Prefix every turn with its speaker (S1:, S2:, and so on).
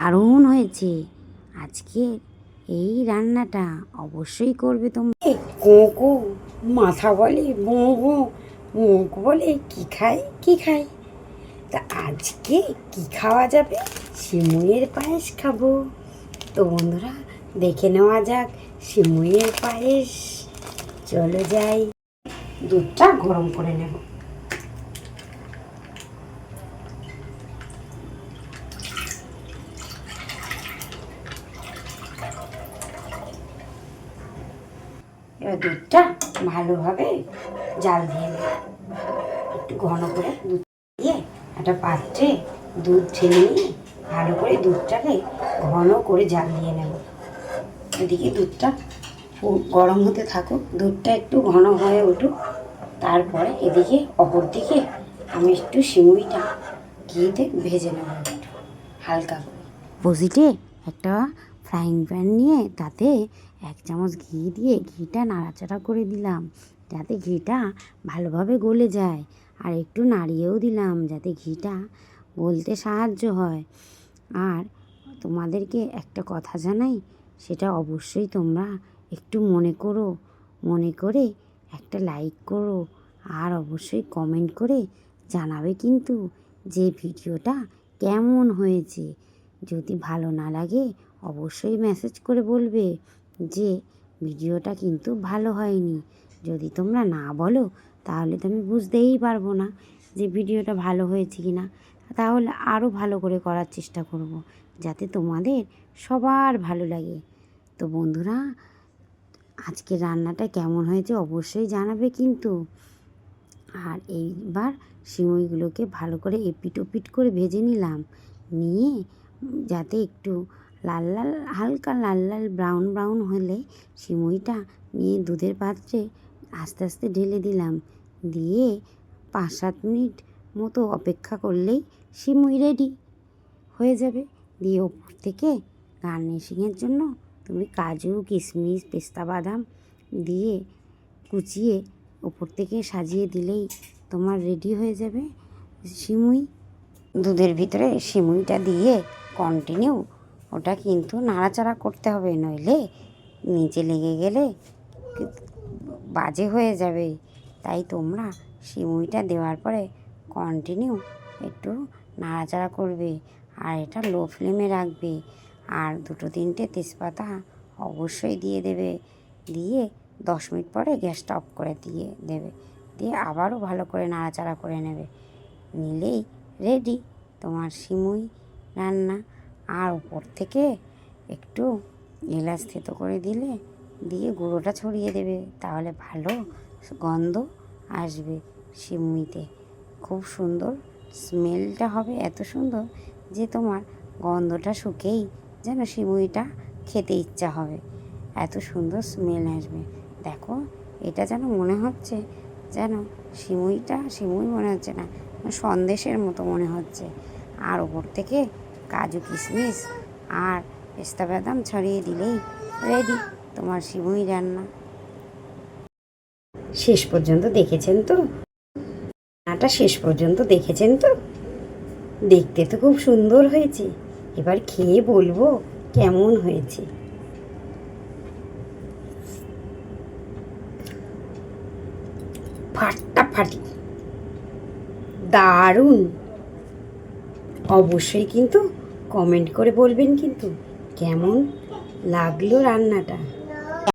S1: দারুণ হয়েছে। আজকে এই রান্নাটা অবশ্যই করবে তোমরা
S2: কোঁকো, মাথা বলে বো মুখ বলে কি খাই কি খাই তা আজকে কি খাওয়া যাবে? সিমুইয়ের পায়েস খাব। তো বন্ধুরা, দেখে নেওয়া যাক সিমুইয়ের পায়েস। চলো যাই। দুধটা গরম করে নেব। এবার দুধটা ভালোভাবে জাল দিয়ে নেব একটু ঘন করে দুধ দিয়ে একটা পাত্রে দুধ ঢেলে নিয়ে ভালো করে দুধটাকে ঘন করে জাল দিয়ে নেব। এদিকে দুধটা গরম হতে থাকুক, দুধটা একটু ঘন হয়ে উঠুক। তারপরে এদিকে অপর দিকে আমি একটু সিমুইটা ঘিতে ভেজে নেব হালকা করে।
S1: অপোজিটে একটা ফ্রাইং প্যান নিয়ে তাতে এক চামচ ঘি দিয়ে ঘিটা নাড়াচাড়া করে দিলাম। যাতে ঘিটা ভালোভাবে গলে যায়। আর একটু নাড়িয়েও দিলাম যাতে ঘিটা গলতে সাহায্য হয়। আর তোমাদেরকে একটা কথা জানাই, সেটা অবশ্যই তোমরা একটু মনে করো। মনে করে একটা লাইক করো। আর অবশ্যই কমেন্ট করে জানাবে কিন্তু যে ভিডিওটা কেমন হয়েছে। যদি ভালো না লাগে অবশ্যই মেসেজ করে বলবে যে, ভিডিওটা কিন্তু ভালো হয়নি। যদি তোমরা না বলো, তাহলে তো আমি বুঝতেই পারব না যে ভিডিওটা ভালো হয়েছে কি না তাহলে আরও ভালো করে করার চেষ্টা করব, যাতে তোমাদের সবার ভালো লাগে। তো বন্ধুরা আজকে রান্নাটা কেমন হয়েছে অবশ্যই জানাবে কিন্তু। আর এইবার সিমইগুলোকে ভালো করে এপিট ওপিট করে ভেজে নিলাম। নিয়ে যাতে একটু লাল লাল, হালকা লাল লাল ব্রাউন ব্রাউন হলে সিমইটা নিয়ে দুধের পাত্রে আস্তে আস্তে ঢেলে দিলাম। দিয়ে পাঁচ সাত মিনিট মতো অপেক্ষা করলেই সিমুই রেডি হয়ে যাবে। দিয়ে ওপর থেকে গার্নিশিংয়ের জন্য তুমি কাজু কিশমিশ পেস্তা, বাদাম দিয়ে কুচিয়ে ওপর থেকে সাজিয়ে দিলেই তোমার রেডি হয়ে যাবে সিমুই। দুধের ভিতরে সিমুইটা দিয়ে কন্টিনিউ ওটা কিন্তু নাড়াচাড়া করতে হবে নইলে নিচে লেগে গেলে বাজে হয়ে যাবে। তাই তোমরা সিমুইটা দেওয়ার পরে কন্টিনিউ একটু নাড়াচাড়া করবে আর এটা লো ফ্লেমে রাখবে। আর দুটো তিনটে তেজপাতা অবশ্যই দিয়ে দেবে। দিয়ে দশ মিনিট পরে গ্যাসটা অফ করে দিয়ে দেবে। দিয়ে আবারও ভালো করে নাড়াচাড়া করে নেবে। নিলেই রেডি তোমার সিমুই রান্না। আর উপর থেকে একটু এলাচ থেতো করে দিলে দিয়ে গুঁড়োটা ছড়িয়ে দেবে। তাহলে ভালো গন্ধ আসবে সিমুইতে। খুব সুন্দর স্মেলটা হবে এত সুন্দর যে তোমার গন্ধটা শুকেই যেন সিমুইটা খেতে ইচ্ছা হবে। এত সুন্দর স্মেল আসবে। দেখো, এটা যেন মনে হচ্ছে যেন সিমুইটা, সিমুই মনে হচ্ছে না, সন্দেশের মতো মনে হচ্ছে। আর ওপর থেকে কাজু কিশমিশ আর পেস্তা বাদাম ছড়িয়ে দিলেই রেডি তোমার সিমুই রান্না।
S2: শেষ পর্যন্ত দেখেছেন তো? রান্নাটা শেষ পর্যন্ত দেখেছেন তো? দেখতে তো খুব সুন্দর হয়েছে। এবার খেয়ে বলব কেমন হয়েছে। ফাটাফাটি। দারুণ। অবশ্যই কিন্তু কমেন্ট করে বলবেন কিন্তু কেমন লাগল রান্নাটা?